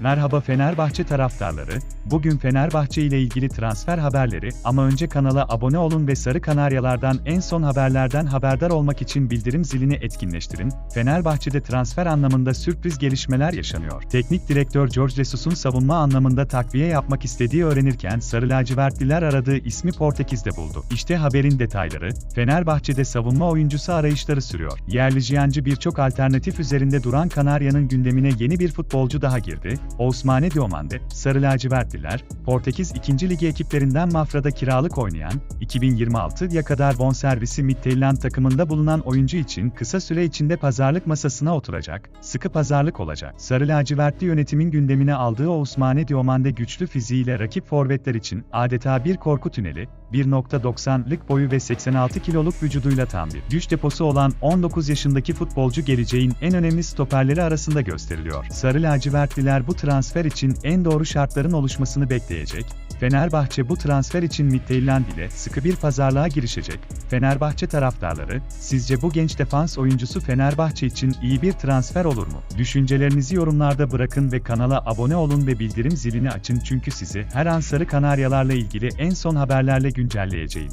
Merhaba Fenerbahçe taraftarları, bugün Fenerbahçe ile ilgili transfer haberleri ama önce kanala abone olun ve Sarı Kanaryalardan en son haberlerden haberdar olmak için bildirim zilini etkinleştirin. Fenerbahçe'de transfer anlamında sürpriz gelişmeler yaşanıyor. Teknik direktör George Jesus'un savunma anlamında takviye yapmak istediği öğrenirken Sarı Lacivertliler aradığı ismi Portekiz'de buldu. İşte haberin detayları, Fenerbahçe'de savunma oyuncusu arayışları sürüyor. Yerli Cihancı birçok alternatif üzerinde duran Kanarya'nın gündemine yeni bir futbolcu daha girdi. Ousmane Diomande, Sarı Lacivertliler, Portekiz 2. Ligi ekiplerinden Mafra'da kiralık oynayan, 2026'ya kadar bonservisi Midtjylland takımında bulunan oyuncu için kısa süre içinde pazarlık masasına oturacak, sıkı pazarlık olacak. Sarı lacivertli yönetimin gündemine aldığı Ousmane Diomande güçlü fiziğiyle rakip forvetler için adeta bir korku tüneli, 1.90'lık boyu ve 86 kiloluk vücuduyla tam bir güç deposu olan 19 yaşındaki futbolcu geleceğin en önemli stoperleri arasında gösteriliyor. Sarı lacivertliler bu transfer için en doğru şartların oluşmasını bekleyecek. Fenerbahçe bu transfer için Midtjylland ile sıkı bir pazarlığa girişecek. Fenerbahçe taraftarları, sizce bu genç defans oyuncusu Fenerbahçe için iyi bir transfer olur mu? Düşüncelerinizi yorumlarda bırakın ve kanala abone olun ve bildirim zilini açın çünkü sizi her an Sarı Kanaryalarla ilgili en son haberlerle güncelleyeceğim.